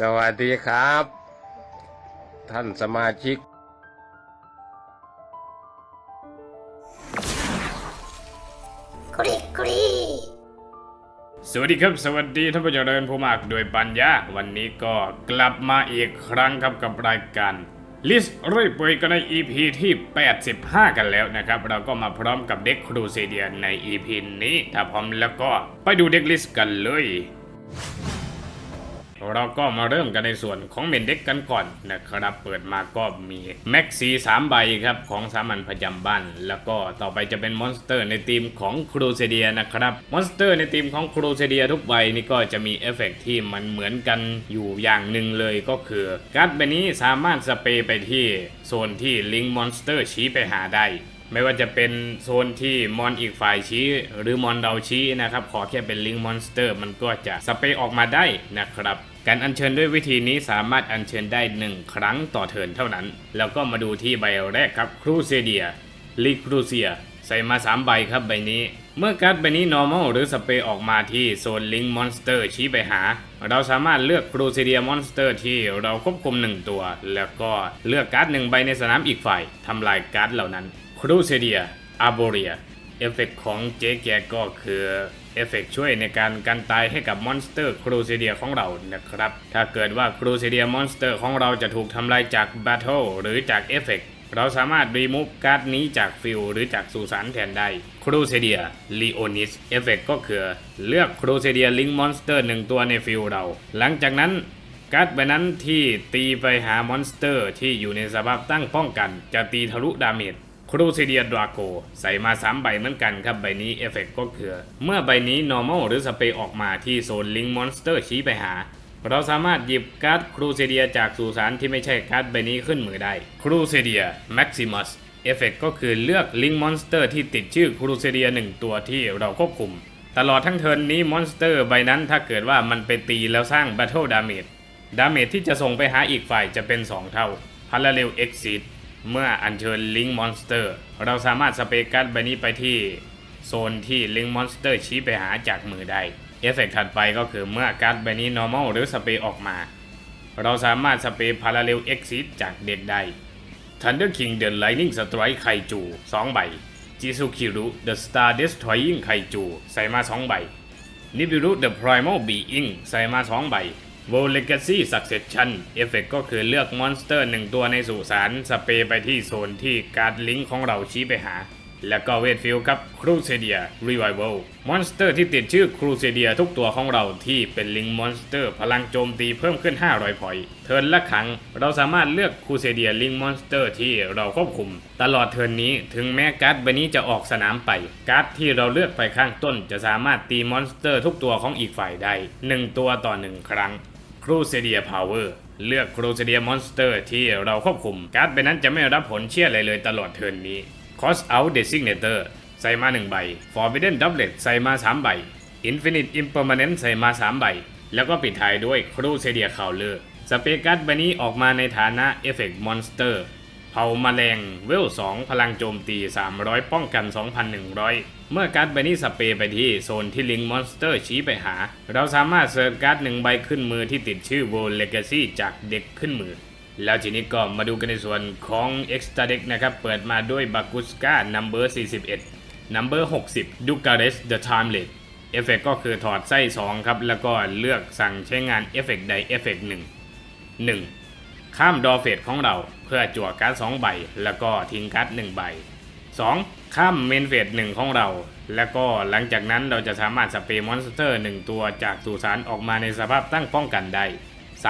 สวัสดีครับ ท่านสมาชิก กรีกรีสวัสดีครับ สวัสดีท่านผู้ชมเดินผู้มากโดวยปัญญา วันนี้ก็กลับมาอีกครั้งครับกับรายการลิสเรื่อยเปื่อยกันใน EP ที่ 85 กันแล้วนะครับ เราก็มาพร้อมกับเด็กครูเซเดียใน EP นี้ ถ้าพร้อมแล้วก็ไปดูเด็กลิสกันเลย เราก็มาเริ่มกันในส่วนของเมนเด็กกันก่อนนะครับเปิดมาก็มีแม็กซีสามใบครับของสามัญประจำบ้านแล้วก็ต่อไปจะเป็นมอนสเตอร์ในทีมของครูเซเดียนะครับมอนสเตอร์ในทีมของครูเซเดียทุกใบนี่ก็จะมีเอฟเฟกต์ที่มันเหมือนกันอยู่อย่างหนึ่งเลยก็คือการ์ดใบนี้สามารถสเปรย์ไปที่โซนที่ลิงมอนสเตอร์ชี้ไปหาได้ ไม่ว่าจะเป็นโซนที่มอนอีกฝ่ายชี้หรือมอนเราชี้นะครับ ขอแค่เป็นลิงมอนสเตอร์มันก็จะสเปรย์ออกมาได้นะครับการอัญเชิญด้วยวิธีนี้สามารถอัญเชิญได้ 1 ครั้งต่อเทินเท่านั้น แล้วก็มาดูที่ใบแรกครับครูเซเดียลิครูเซีย ใส่มา 3 ใบครับใบนี้ เมื่อการ์ดใบนี้ normal หรือสเปรย์ออกมาที่โซนลิงมอนสเตอร์ชี้ไปหา เราสามารถเลือกครูเซเดียมอนสเตอร์ที่เราควบคุม 1 ตัว แล้วก็เลือกการ์ดหนึ่งใบในสนามอีกฝ่ายทำลายการ์ดเหล่านั้น ครูเซเดียอาโบเรีย เอฟเฟกต์ของเจ๊แกก็คือ เอฟเฟกต์ช่วยในการกันตายให้กับมอนสเตอร์ครูเซเดียของเรานะครับ ถ้าเกิดว่าครูเซเดียมอนสเตอร์ของเราจะถูกทำลายจากแบทเทิลหรือจากเอฟเฟกต์เราสามารถรีมูฟการ์ดนี้จากฟิลหรือจากสุสานแทนได้ครูเซเดียลีโอนิสเอฟเฟกต์ก็คือ เลือกครูเซเดียลิงมอนสเตอร์หนึ่งตัวในฟิลเรา หลังจากนั้นการ์ดใบนั้นที่ตีไปหามอนสเตอร์ที่อยู่ในสภาพตั้งป้องกัน จะตีทะลุดาเมจ ครูเซเดียดราโกใส่มา 3 ใบเหมือนกันครับ ใบนี้เอฟเฟกก็คือ เมื่อใบนี้ normal หรือสเปรย์ออกมาที่โซนลิงมอนสเตอร์ชี้ไปหา เราสามารถหยิบการ์ดครูเซเดียจากสุสานที่ไม่ใช่การ์ดใบนี้ขึ้นมือได้ครูเซเดียแม็กซิมัสเอฟเฟกก็คือเลือกลิงมอนสเตอร์ที่ติดชื่อครูเซเดียหนึ่งตัวที่เราควบคุม ตลอดทั้งเทิร์นนี้มอนสเตอร์ใบนั้นถ้าเกิดว่ามันไปตีแล้วสร้าง Battle Damage ดาเมจที่จะส่งไปหาอีกฝ่ายจะเป็น 2 เท่า Parallel Exit เเมื่ออัญเชิญลิงมอนสเตอร์ เราสามารถสเปการ์ดใบนี้ไปที่โซนที่ลิงมอนสเตอร์ชี้ไปหาจากมือได้เอฟเฟกถัดไปก็คือเมื่อการ์ดใบนี้ normal หรือสเปย์ออกมา เราสามารถสเปรย์ Parallel Exit จากเด็กได้ Thunder King The Lightning Strike ไคจู2ใบ Jizukiru The Star Destroying ไคจูใส่มา 2 ใบ Nibiru The Primal Being ใส่มา 2 ใบ v o l Legacy Succession เอฟเฟกก็คือเลือกมอนสเตอร์หนึ่งตัวในสุสานสเปรย์ไปที่โซนที่การ์ดลิงก์ของเราชี้ไปหา แล้วก็เวทฟิลครับครูเซเดียรีไวเวลมอนสเตอร์ที่ติดชื่อครูเซเดียทุกตัวของเราที่เป็นลิงมอนสเตอร์ พลังโจมตีเพิ่มขึ้น 500 พอยต์เทิร์นละครั้ง เราสามารถเลือกครูเซเดียลิงมอนสเตอร์ที่เราควบคุม ตลอดเทิร์นนี้ถึงแม้การ์ดใบนี้จะออกสนามไป การ์ดที่เราเลือกไปข้างต้นจะสามารถตีมอนสเตอร์ ทุกตัวของอีกฝ่ายได้หนึ่งตัวต่อหนึ่งครั้ง ครูเซเดียพาวเวอร์เลือกครูเซเดียมอนสเตอร์ที่เราควบคุม การ์ดใบนั้นจะไม่รับผลเชี่ยอะไรเลยตลอดเทิร์นนี้ Cost Out Designator ใส่มา 1 ใบ Forbidden Doublet ใส่มา 3 ใบ Infinite Impermanent ใส่มา 3 ใบ แล้วก็ปิดท้ายด้วยครูเซเดียคาวเลอร์สเปกการ์ดใบนี้ออกมาในฐานะเอฟเฟกต์มอนสเตอร์ เผาแมลงเวล 2 พลังโจมตี 300 ป้องกัน 2,100 เมื่อการ์ดใบนี้สเปรย์ไปที่โซนที่ลิงมอนสเตอร์ชี้ไปหา เราสามารถเสิร์ฟการ์ดหนึ่งใบขึ้นมือที่ติดชื่อ v o l Legacy จากเด็กขึ้นมือ แล้วทีนี้ก็มาดูกันในส่วนของ Extra Deck นะครับ เปิดมาด้วยบากุสกา Number 41 Number 60 d u c a r e s The Timeless เอฟเฟกก็คือถอดไส้ 2 ครับ แล้วก็เลือกสั่งใช้งานเอฟเฟกใดเอฟเฟกหนึ่ง 1. ข้ามดอเฟสของเราเพื่อจั่วการ์ด2ใบ แล้วก็ทิ้งการ์ด1ใบ 2. ข้ามเมนเฟส1ของเรา แล้วก็หลังจากนั้นเราจะสามารถสเปรย์มอนสเตอร์ 1 ตัวจากสุสานออกมาในสภาพตั้งป้องกันได้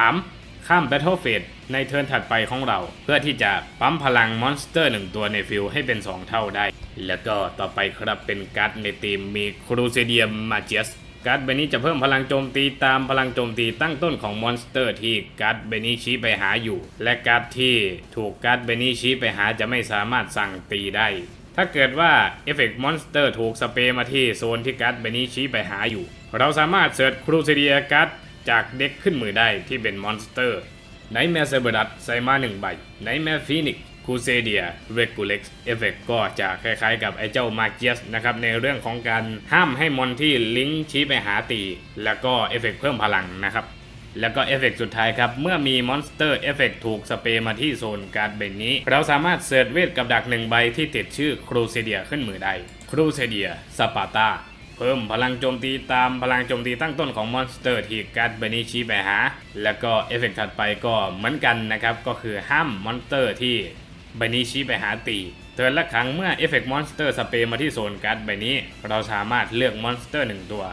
3. ข้าม Battle Phase ในเทิร์นถัดไปของเรา เพื่อที่จะปั๊มพลังมอนสเตอร์ 1 ตัวในฟิลให้เป็น 2 เท่าได้ แล้วก็ต่อไปครับเป็นการ์ดในทีมมีครูเซเดียมมาเจส การ์ดใบนี้จะเพิ่มพลังโจมตีตามพลังโจมตีตั้งต้นของมอนสเตอร์ที่การ์ดใบนี้ชี้ไปหาอยู่ และการ์ดที่ถูกการ์ดใบนี้ชี้ไปหาจะไม่สามารถสั่งตีได้ ถ้าเกิดว่าเอฟเฟกต์มอนสเตอร์ถูกสเปรย์มาที่โซนที่การ์ดใบนี้ชี้ไปหาอยู่ เราสามารถเสิร์ชครูเซเดียการ์ดจากเด็กขึ้นมือได้ที่เป็นมอนสเตอร์ไนแมร์เซเบรัสใส่มาหนึ่งใบไนแมร์ฟีนิก คูเซเดียเรกูเล็กเอฟเฟกก็จะคล้ายๆกับไอ้เจ้ามาเกียสนะครับในเรื่องของการห้ามให้มอนที่ลิงก์ชี้ไปหาตี แล้วก็เอฟเฟกเพิ่มพลังนะครับแล้วก็เอฟเฟกต์สุดท้ายครับ เมื่อมีมอนสเตอร์เอฟเฟกต์ถูกสเปรย์มาที่โซนการ์ดใบนี้ เราสามารถเสิร์ชเวทกับดักหนึ่งใบที่ติดชื่อครูเซเดียขึ้นมือได้ครูเซเดียสปาร์ตาเพิ่มพลังโจมตีตามพลังโจมตีตั้งต้นของมอนสเตอร์ที่การ์ดใบนี้ชี้ไปหา แล้วก็เอฟเฟกต์ถัดไปก็เหมือนกันนะครับ ก็คือห้ามมอนสเตอร์ที่ ใบนี้ชี้ไปหาตี เตือนละครั้งเมื่อเอฟเฟกต์มอนสเตอร์สเปรย์มาที่โซนการ์ดใบนี้ เราสามารถเลือกมอนสเตอร์หนึ่งตัว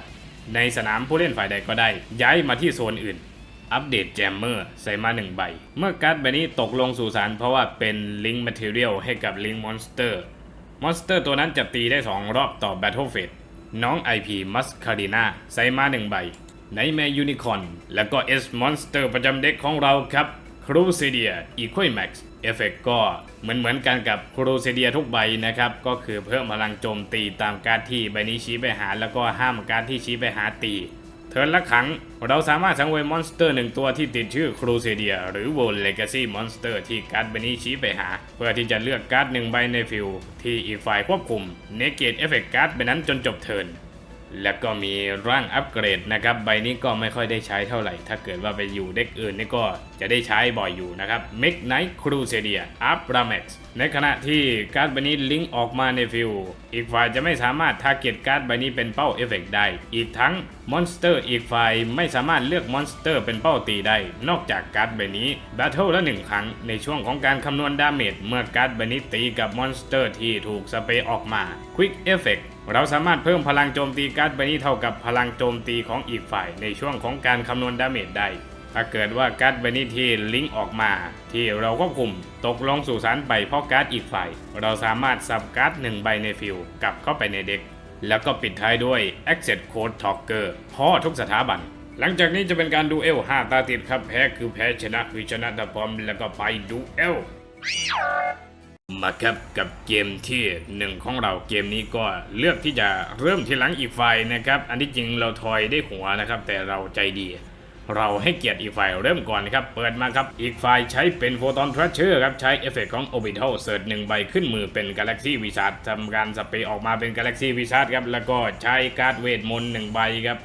ในสนามผู้เล่นฝ่ายใดก็ได้ ย้ายมาที่โซนอื่น อัปเดตแจมเมอร์ใส่มา 1 ใบ เมื่อการ์ดใบนี้ตกลงสู่สารเพราะว่าเป็นลิงก์แมทเทียลให้กับลิงก์มอนสเตอร์มอนสเตอร์ตัวนั้นจะตีได้ 2 รอบต่อ Battle Phase น้อง IP m u s c a r i n a ใส่มา 1 ใบ ในแมยูนิคอนแล้วก็ S Monster ประจำเด็กของเราครับ ครูเซเดียอีคว m a x เอฟเฟกก็เหมือนเหมือนกันกับครูเซเดียทุกใบนะครับ ก็คือเพิ่มพลังโจมตีตามการที่ใบนี้ชี้ไปหา แล้วก็ห้ามการที่ชี้ไปหาตีเทิร์นละครั้ง เราสามารถสังเวยมอนสเตอร์หนึ่งตัวที่ติดชื่อครูเซเดียหรือ World Legacy Monster ที่การ์ดใบนี้ชี้ไปหา เพื่อที่จะเลือกการ์ดหนึ่งใบในฟิลที่อีกฝ่ายควบคุมเนเกตเอฟเฟกการ์ดใบนั้นจนจบเทิร์น แล้วก็มีร่างอัปเกรดนะครับ ใบนี้ก็ไม่ค่อยได้ใช้เท่าไหร่ ถ้าเกิดว่าไปอยู่เด็กอื่นนี่ก็จะได้ใช้บ่อยอยู่นะครับ m e g n i g h t Crusader a p r a m a x ในขณะที่การ์ดใบนี้ลิงก์ออกมาในฟิลอีกฝ่ายจะไม่สามารถทาร์เก็ตการ์ดใบนี้เป็นเป้าเอฟเฟกได้ อีกทั้งมอนสเตอร์อีกฝ่ายไม่สามารถเลือกมอนสเตอร์เป็นเป้าตีได้ นอกจากการ์ดใบนี้แบทเทิลละหนึ่งครั้ง ในช่วงของการคำนวณดาเมจเมื่อการ์ดใบนี้ตีกับมอนสเตอร์ที่ถูกสเปรย์ออกมา Quick Effect เเราสามารถเพิ่มพลังโจมตีการ์ดใบนี้เท่ากับพลังโจมตีของอีกฝ่าย ในช่วงของการคำนวณดาเมจได้ ถ้าเกิดว่าการ์ดใบนี้ที่ลิงก์ออกมา ที่เราก็คุมตกลงสู่สารไปเพราะการ์ดอีกฝ่าย เราสามารถสับการ์ดหนึ่งใบในฟิลกลับเข้าไปในเด็ก แล้วก็ปิดท้ายด้วย Access Code Talker พ่อทุกสถาบัน หลังจากนี้จะเป็นการดูเอล5ตาติดครับแพ้คือแพ้ชนะคือชนะถ้าพร้อมแล้วก็ไปดูเอล มาครับกับเกมที่หนึ่งของเราเกมนี้ก็เลือกที่จะเริ่มทีหลังอีกฝ่ายนะครับ อันที่จริงเราทอยได้หัวนะครับ แต่เราใจดี เราให้เกียรติอีกฝ่ายเริ่มก่อนนะครับ เปิดมาครับ อีกฝ่ายใช้เป็นโฟตอนทรัชเชอร์ครับ ใช้เอฟเฟกต์ของ Orbital เสิร์ชหนึ่งใบขึ้นมือเป็น Galaxy w i z a r d ทำการสเปรย์ออกมาเป็น Galaxy w i z a r d ครับ แล้วก็ใช้การ์ดเวทมนต์หนึ่งใบครับ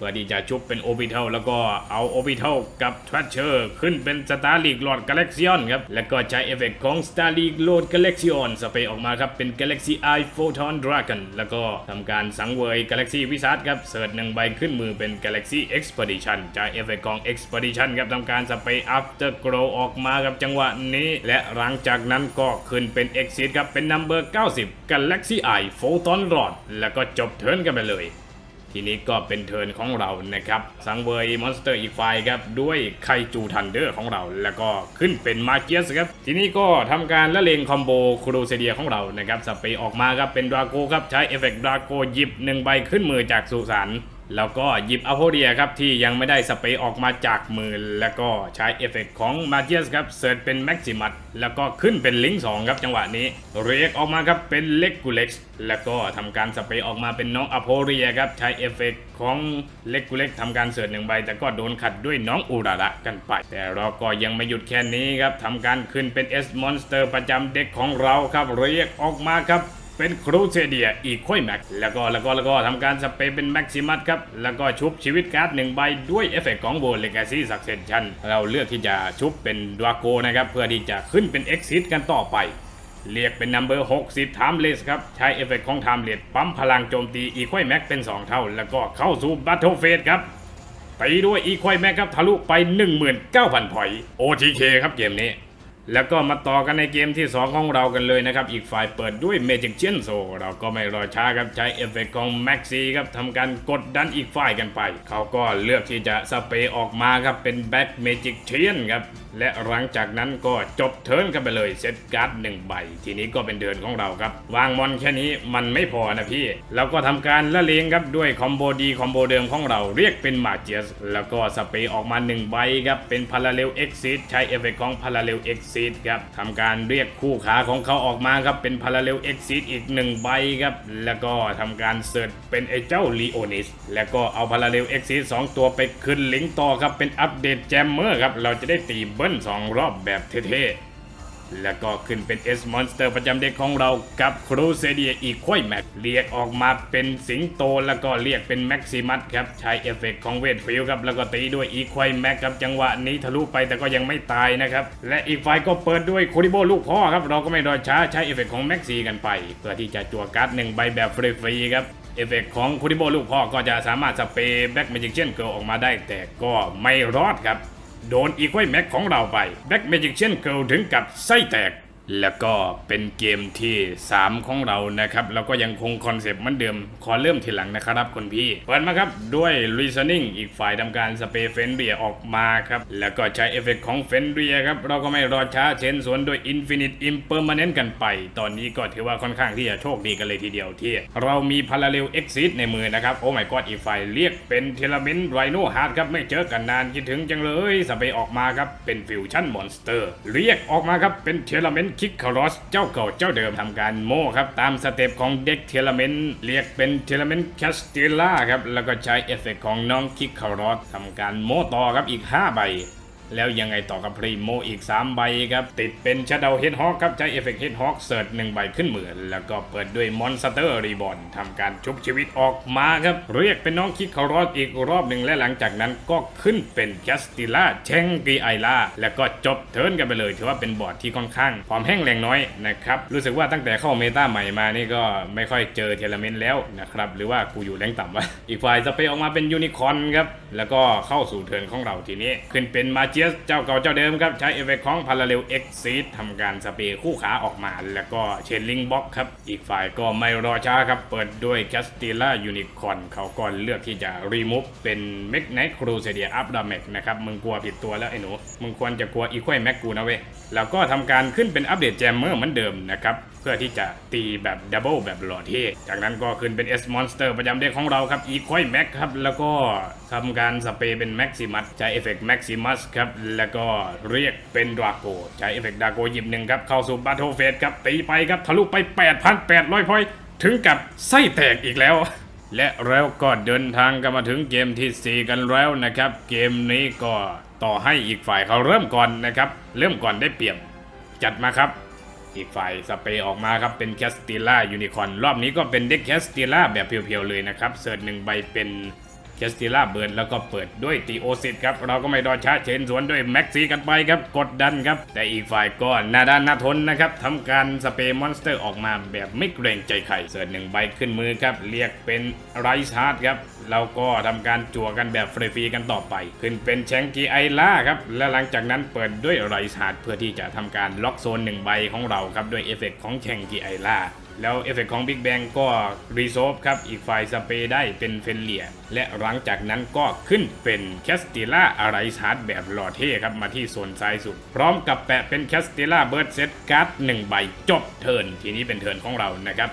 พื่อที่จะชุบเป็นโอ r ิ t ท l แล้วก็เอาโอ r ิ t ท l กับทรัชเชอร์ขึ้นเป็นสตาร์ลีกโหลดกาแล็กซิออนครับ แล้วก็ใช้เอฟเฟกต์ของ Star League โหลดกาแล็กซิออนสเปรย์ออกมาครับ เป็น Galaxy Eye Photon Dragon แล้วก็ทำการสังเวย Galaxy Wizard ครับ เสิร์ชหนึ่งใบขึ้นมือเป็น Galaxy Expedition ใช้เอฟเฟกต์ของ Expedition ครับทำการสเปรย์ After Glow ออกมาครับจังหวะนี้ และหลังจากนั้นก็ขึ้นเป็น Exit ครับเป็น Number 90 Galaxy Eye Photon Rod แล้วก็จบเทิร์นกันไปเลย ทีนี้ก็เป็นเทิร์นของเรานะครับ สังเวยมอนสเตอร์อีกไฟครับ ด้วยไคจูทันเดอร์ของเรา แล้วก็ขึ้นเป็นมาเกียสครับ ทีนี้ก็ทำการละเลงคอมโบครูเซเดียของเรานะครับสเปรย์ออกมาครับเป็นดราโกครับ ใช้เอฟเฟกต์ดราโกหยิบหนึ่งใบขึ้นมือจากสุสาน แล้วก็หยิบอโพเดียครับที่ยังไม่ได้สเปรย์ออกมาจากมือ แล้วก็ใช้เอฟเฟกต์ของมาเกียสครับเสิร์ชเป็นแม็กซิมัสแล้วก็ขึ้นเป็นลิงก์สองครับจังหวะนี้เรียกออกมาครับเป็นเล็กกูเล็กแล้วก็ทำการสเปรย์ออกมาเป็นน้องอโพเรียครับใช้เอฟเฟกต์ของเล็กกูเล็กทำการเสิร์ชหนึ่งใบ แต่ก็โดนขัดด้วยน้องอุระระกันไป แต่เราก็ยังไม่หยุดแค่นี้ครับทำการขึ้นเป็น S Monster ประจำเด็กของเราครับเรียกออกมาครับ เป็นครูเซเดียอีค่อยแม็กแล้วก็แล้วก็แล้วก็ทำการสเปรย์เป็นแม็กซิมัสครับ แล้วก็ชุบชีวิตการ์ดหนึ่งใบด้วยเอฟเฟกต์ของโบเลกาซี่สักเซนชันเราเลือกที่จะชุบเป็นดราโกนะครับ เพื่อที่จะขึ้นเป็นเอ็กซิสกันต่อไปเรียกเป็นนัมเบอร์ 60 t i m e l e s ครับ ใช้เอฟเฟกต์ของ t i m e l e s ปั๊มพลังโจมตีอีคว m แม็กเป็น 2 เท่า แล้วก็เข้าสู่ Battle Phase ครับตีด้วยอีคว m แม็กครับทะลุไป 19,000 พอยต์ OTK ครับเกมนี้ แล้วก็มาต่อกันในเกมที่ 2 ของเรากันเลยนะครับ อีกฝ่ายเปิดด้วย Magic c h a i n s a w เราก็ไม่รอช้าครับใช้เอฟเฟกต์ของ Maxi ครับทำการกดดันอีกฝ่ายกันไป เขาก็เลือกที่จะสเปรย์ออกมาครับเป็น Back Magic Chain ครับและหลังจากนั้นก็จบเทิร์นกันไปเลยเซตการ์ดหนึ่งใบ ทีนี้ก็เป็นเดินของเราครับ วางมอนแค่นี้มันไม่พอนะพี่ เราก็ทำการละเลงครับด้วยคอมโบดีคอมโบเดิมของเราเรียกเป็นมาเจียสแล้วก็สเปรย์ออกมาหนึ่งใบครับเป็น Parallel Exit ใช้เอฟเฟกต์ของ Exit ครับทำการเรียกคู่ขาของเขาออกมาครับเป็น Parallel Exit อีกหนึ่งใบครับแล้วก็ทำการเสิร์ชเป็นไอเจ้า Leonis แล้วก็เอา Parallel Exit สองตัวไปขึ้นลิงต่อครับเป็นอัปเดตแจมเมอร์ครับเราจะได้ตีเบิ้ลสองรอบแบบเท่ๆ แล้วก็ขึ้นเป็น S Monster ประจำเด็กของเรากับครูเซเดียอีกค่อยแม็กเรียกออกมาเป็นสิงโตแล้วก็เรียกเป็นแม็กซิมัสครับ ใช้เอฟเฟกต์ของเวทฟิลครับ แล้วก็ตีด้วยอีควายแม็กครับ จังหวะนี้ทะลุไปแต่ก็ยังไม่ตายนะครับ และอีกฝ่ายก็เปิดด้วยโคดิโบลูกพ่อครับ เราก็ไม่รอช้าใช้เอฟเฟกต์ของแม็กซีกันไป เพื่อที่จะจั่วการ์ดหนึ่งใบแบบฟรีๆครับเอฟเฟกต์ของคูดิโบลูกพ่อก็จะสามารถสเปรย์แบ็กเมจิกเชนเกิลออกมาได้แต่ก็ไม่รอดครับ โดนอีควายแม็กของเราไปแบ็กเมจิกเชียนเกิลถึงกับไส้แตก แล้วก็เป็นเกมที่ 3 ของเรานะครับแล้วก็ยังคงคอนเซปต์เหมือนเดิม ขอเริ่มทีหลังนะครับคุณพี่เปิดมาครับ ด้วย reasoning อีกฝ่ายทำการสเปรย์เฟนเรียออกมาครับ แล้วก็ใช้เอฟเฟกต์ของเฟนเรียครับ เราก็ไม่รอช้าเชนสวนด้วย Infinite Impermanent กันไป ตอนนี้ก็ถือว่าค่อนข้างที่จะโชคดีกันเลยทีเดียวที่ เรามี Parallel Exit ในมือนะครับโอ้ my god อีกฝ่ายเรียกเป็นเทเลมินไรโนฮาร์ดครับไม่เจอกันนานคิดถึงจังเลยสเปรย์ออกมาครับเป็นฟิวชั่นมอนสเตอร์เรียกออกมาครับเป็นเทเลเมนคิกคารอสเจ้าเก่าเจ้าเดิมทำการโม่ครับ ตามสเต็ปของเด็กเทเลเมนเรียกเป็นเทเลเมนแคสติล่าครับ แล้วก็ใช้เอฟเฟกของน้องคิกคารอสทำการโม่ต่อครับอีก 5 ใบ แล้วยังไงต่อกับพรีโมอีก 3 ใบครับ ติดเป็นช a ด o w เฮดฮอกครับ ใช้เอฟเฟกต์เฮดฮอกเสิร์ชหนึ่งใบขึ้นมือ แล้วก็เปิดด้วยมอนสเตอร์รีบอนทำการชุบชีวิตออกมาครับ เรียกเป็นน้องคิกเขารอดอีกรอบหนึ่งและหลังจากนั้นก็ขึ้นเป็นแคสติล่าเชงกีไอล่าแล้วก็จบเทิร์นกันไปเลยถือว่าเป็นบอร์ดที่ค่อนข้างความแห้งแรงน้อยนะครับรู้สึกว่าตั้งแต่เข้าเมตาใหม่มานี่ก็ไม่ค่อยเจอเทเลเมนต์แล้วนะครับหรือว่ากูอยู่แรงต่ำวะอีกฝ่ายจะไปออกมาเป็นยูนิคอนครับแล้วก็เข้าสู่เทิร์นของเราทีนี้ขึ้นเป็นมาเียสเจ้าเก่าเจ้าเดิมครับ ใช้เอฟเฟกต์ของ Parallel Exit ทำการสเปรย์คู่ขาออกมา แล้วก็เชนลิงบ็อกครับ อีกฝ่ายก็ไม่รอช้าครับ เปิดด้วย c a s t i l a Unicorn เขาก็เลือกที่จะ remove เป็น m a g n i t Crusader Up Damage นะครับ มึงกลัวผิดตัวแล้วไอ้หนู มึงควรจะกลัว Equal Mac กูนะเว้ยแล้วก็ทำการขึ้นเป็นอัปเดตแจมเมอร์เหมือนเดิมนะครับเพื่อที่จะตีแบบดับเบิลแบบหล่อเท่จากนั้นก็ขึ้นเป็น S Monster ประจำเด็กของเราครับ Equal Mac ครับแล้วก็ทำการสเปรย์เป็น Maximus ใช้เอฟเฟกต์ Maximus ครับแล้วก็เรียกเป็นดราโกใช้เอฟเฟกต์ดราโกหยิบหนึ่งครับ เข้าสู่ Battle Phase ครับ ตีไปครับ ทะลุไป 8,800พอยถึงกับไส้แตกอีกแล้ว และแล้วก็เดินทางกันมาถึงเกมที่ 4 กันแล้วนะครับ เกมนี้ก็ต่อให้อีกฝ่ายเขาเริ่มก่อนนะครับ เริ่มก่อนได้เปรียบจัดมาครับ อีกฝ่ายสเปรย์ออกมาครับเป็นแคสติล่ายูนิคอนรอบนี้ก็เป็นเด็กแคสติล่าแบบเพียวๆเลยนะครับเสิร์ชหนึ่งใบเป็น แคสติล่าเบิร์ดแล้วก็เปิดด้วยตีโอซิตครับ เราก็ไม่รอช้าเชนสวนด้วยแม็กซี่กันไปครับ กดดันครับ แต่อีกฝ่ายก็นาด้านนาทนนะครับทำการสเปรย์มอนสเตอร์ออกมาแบบไม่เกรงใจใครเสิร์ชหนึ่งใบขึ้นมือครับ เรียกเป็นไรซ์ฮาร์ดครับเราก็ทำการจั่วกันแบบฟรีๆกันต่อไป ขึ้นเป็นแชงกีไอล่าครับ และหลังจากนั้นเปิดด้วยไรซ์ฮาร์ดเพื่อที่จะทำการล็อกโซนหนึ่งใบของเราครับด้วยเอฟเฟกต์ของแชงกีไอล่า แล้วเอฟเฟกต์ของ Big Bang ก็รีโซฟครับ อีกฝ่ายสเปย์ได้เป็นเฟนเลีย และหลังจากนั้นก็ขึ้นเป็นแคสติล่าอะไรชาร์ดแบบหล่อเท่ครับ มาที่โซนซ้ายสุด พร้อมกับแปะเป็นแคสติล่าเบิร์ดเซตการ์ดหนึ่งใบจบเทิร์นทีนี้เป็นเทิร์นของเรานะครับ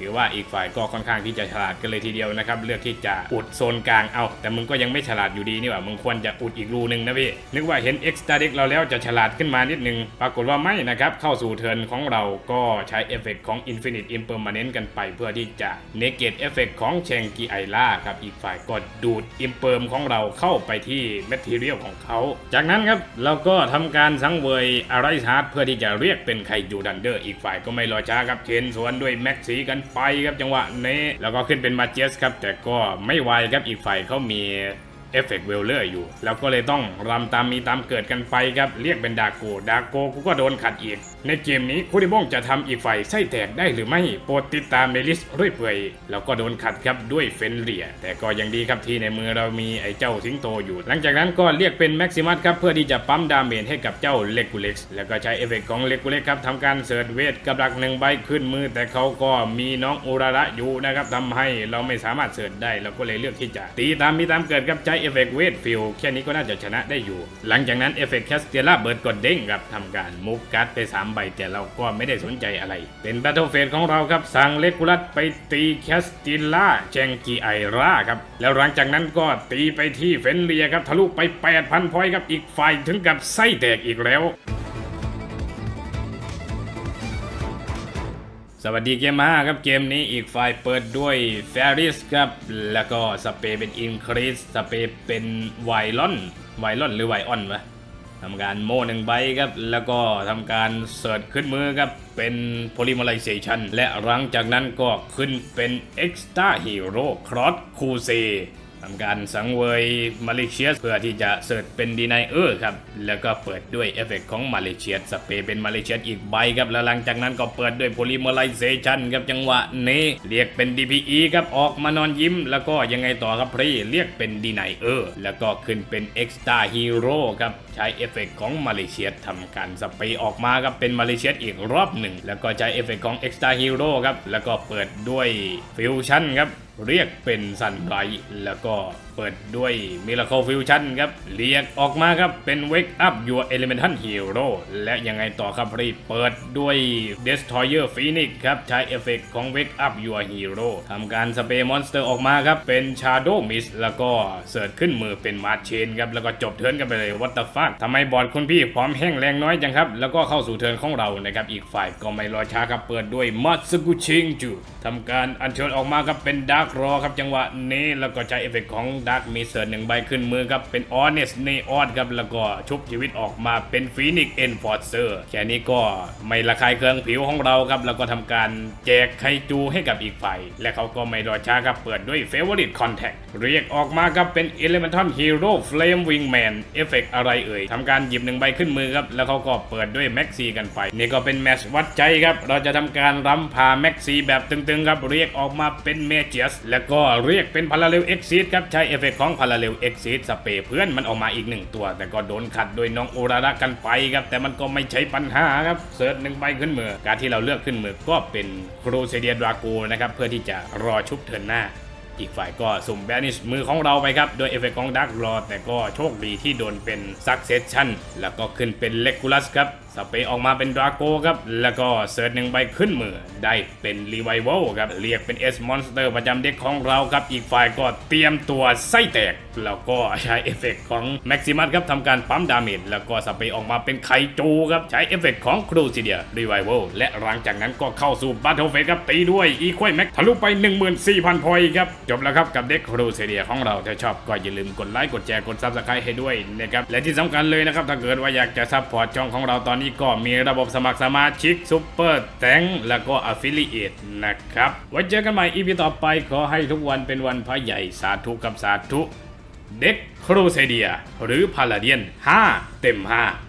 ถือว่าอีกฝ่ายก็ค่อนข้างที่จะฉลาดกันเลยทีเดียวนะครับ เลือกที่จะอุดโซนกลางเอาแต่มึงก็ยังไม่ฉลาดอยู่ดีนี่หว่ามึงควรจะอุดอีกรูหนึ่งนะพี่นึกว่าเห็น X t r a d e c เราแล้วจะฉลาดขึ้นมานิดนึง ปรากฏว่าไม่นะครับ เข้าสู่เทิร์นของเราก็ใช้เอฟเฟกต์ของ Infinite Impermanent กันไป เพื่อที่จะ negate เอฟเฟกต์ของเชงกีไอล่าครับอีกฝ่ายก็ดูด Imperm ของเราเข้าไปที่ Material ของเขา จากนั้นครับเราก็ทำการสังเวยอะไรชาร์ดเพื่อที่จะเรียกเป็นไคจูดันเดอร์อีกฝ่ายก็ไม่รอช้าครับเชนสวนด้วยแม็กซีกันไปครับจังหวะนี้แล้วก็ขึ้นเป็นมาเจสครับแต่ก็ไม่ไวครับอีกฝ่ายเขามี เอฟเฟกต์เวลเลอร์อยู่ แล้วก็เลยต้องรำตามมีตามเกิดกันไปครับ เรียกเป็นดาโก ดาโกกูก็โดนขัดอีก ในเกมนี้คุริบงจะทำอีกฝ่ายไส้แตกได้หรือไม่ โปรดติดตามในลิสต์เรื่อยเปื่อยแล้วก็โดนขัดครับด้วยเฟนเรีย แต่ก็ยังดีครับที่ในมือเรามีไอ้เจ้าสิงโตอยู่ หลังจากนั้นก็เรียกเป็นแม็กซิมัสครับเพื่อที่จะปั๊มดาเมจให้กับเจ้าเลกูเล็กซ์แล้วก็ใช้เอฟเฟกต์ของเลกูเล็กครับทำการเสิร์ชเวทกับดักหนึ่งใบขึ้นมือ แต่เขาก็มีน้องอุระระอยู่นะครับทำให้เราไม่สามารถเสิร์ชได้เราก็เลยเลือกที่จะตีตามมีตามเกิดครับใช้เอฟเฟกต์เวทฟิลแค่นี้ก็น่าจะชนะได้อยู่ หลังจากนั้นเอฟเฟกต์แคสเตียล่าเบิร์ดกดเด้งครับทำการมูฟการ์ดไป 3 ใบ แต่เราก็ไม่ได้สนใจอะไร เป็นแบทเทิลเฟสของเราครับ สั่งเลกูลัสไปตีแคสติล่าแจงกีไอราครับ แล้วหลังจากนั้นก็ตีไปที่เฟนเรียครับทะลุไป 8,000พอยต์ครับอีกฝ่ายถึงกับไส้แตกอีกแล้ว สวัสดีเกมมาครับเกมนี้อีกฝ่ายเปิดด้วยแฟริสครับ แล้วก็สเปรย์เป็นอินครีสสเปรย์เป็นไวลอนไวลอนหรือไวออนวะทำการโม่หนึ่งใบครับ แล้วก็ทำการเสิร์ชขึ้นมือครับ เป็น polymerization และหลังจากนั้นก็ขึ้นเป็น extra hero cross crusade ทำการสังเวย malicious เพื่อที่จะเสิร์ชเป็น denier ครับ แล้วก็เปิดด้วยเอฟเฟกของ malicious สเปรย์เป็น malicious อีกใบครับ แล้วหลังจากนั้นก็เปิดด้วย polymerization ครับจังหวะนี้เรียกเป็น DPE ครับออกมานอนยิ้ม แล้วก็ยังไงต่อครับพรีเรียกเป็น denier แล้วก็ขึ้นเป็น extra hero ครับใช้เอฟเฟกของ malicious ทำการสเปรย์ออกมาครับเป็น malicious อีกรอบหนึ่งแล้วก็ใช้เอฟเฟกของ extra hero ครับแล้วก็เปิดด้วย fusion ครับ เรียกเป็นซันไรแล้วก็ เปิดด้วย Miracle Fusion ครับเรียกออกมาครับ เป็น Wake Up Your Elemental Hero และยังไงต่อครับรีบเปิดด้วย Destroyer Phoenix ครับ ใช้เอฟเฟกต์ของ Wake Up Your Hero ทำการสเปรย์มอนสเตอร์ออกมาครับ เป็น Shadow Mist แล้วก็เสิร์ชขึ้นมือเป็นมาร์เชนครับ แล้วก็จบเทิร์นกันไปเลย What the fuck ทำไมบอร์ดคุณพี่พร้อมแห้งแรงน้อยจังครับ แล้วก็เข้าสู่เทิร์นของเรานะครับอีกฝ่ายก็ไม่รอช้าครับเปิดด้วย Matsugu Chinju ทำการอัญเชิญออกมาครับเป็นดาร์กรอครับจังหวะนี้แล้วก็ใช้เอฟเฟกต์ของดักมีเสือหนึ่งใบขึ้นมือครับ เป็นออเนสเนออดครับ แล้วก็ชุบชีวิตออกมาเป็นฟีนิกเอ็นฟอร์เซอร์แค่นี้ก็ไม่ระคายเคืองผิวของเราครับ แล้วก็ทำการแจกไคจูให้กับอีกฝ่ายและเขาก็ไม่รอช้าครับเปิดด้วยเฟเวอร์ริตคอนแทค เรียกออกมาครับเป็น Elemental Hero Flame Wingman เอฟเฟกต์อะไรเอ่ยทำการหยิบหนึ่งใบขึ้นมือครับ แล้วเขาก็เปิดด้วยแม็กซีกันไป นี่ก็เป็นแมชวัดใจครับ เราจะทำการรำพาแม็กซีแบบตึงๆครับ เรียกออกมาเป็นเมเจสแล้วก็เรียกเป็นพาราเรลเอ็กซิสครับ ใช้เอฟเฟกต์ของพาราเรลเอ็กซิสสเปรย์เพื่อนมันออกมาอีกหนึ่งตัว แต่ก็โดนขัดโดยน้องโอราระกันไปครับ แต่มันก็ไม่ใช่ปัญหาครับเซิร์ชหนึ่งใบขึ้นมือ การที่เราเลือกขึ้นมือก็เป็นครูเซเดียดราโกนะครับเพื่อที่จะรอชุบเทินหน้า อีกฝ่ายก็สุ่มแบนิชมือของเราไปครับ โดยเอฟเฟกต์ของดักรอแต่ก็โชคดีที่โดนเป็นซักเซสชั่นแล้วก็ขึ้นเป็นเลกูลัสครับ สเปออกมาเป็นดราโกครับ แล้วก็เซิร์ชหนึ่งใบขึ้นมือ ได้เป็นรีไวเวลครับ เรียกเป็นเอสมอนสเตอร์ประจำเด็กของเราครับ อีกฝ่ายก็เตรียมตัวไส้แตก แล้วก็ใช้เอฟเฟกต์ของแม็กซิมัสครับทำการปั๊มดาเมจแล้วก็สเปออกมาเป็นไคจูครับ ใช้เอฟเฟกต์ของครูซิเดียรีไวเวลและหลังจากนั้นก็เข้าสู่บัตเทิลเฟสครับตีด้วยอีควแม็กทะลุไป 14,000พอยครับจบแล้วครับกับเด็กครูซิเดียของเราถ้าชอบก็อย่าลืมกดไลค์กดแชร์กดซับสไครต์ให้ด้วยนะครับและที่สำคัญเลยนะครับถ้าเกิดว่าอยากจะซัพพอร์ตช่องของเราตอนนี้ก็มีระบบสมัครสมาชิกซุปเปอร์แตงแล้วก็อ f ฟิลิเอตนะครับ ไว้เจอกันใหม่อีพีต่อไปขอให้ทุกวันเป็นวันพระใหญ่สาธุกับสาธุ เด็กครูเซเดีย หรือพาลาเดียน 5 เต็ม 5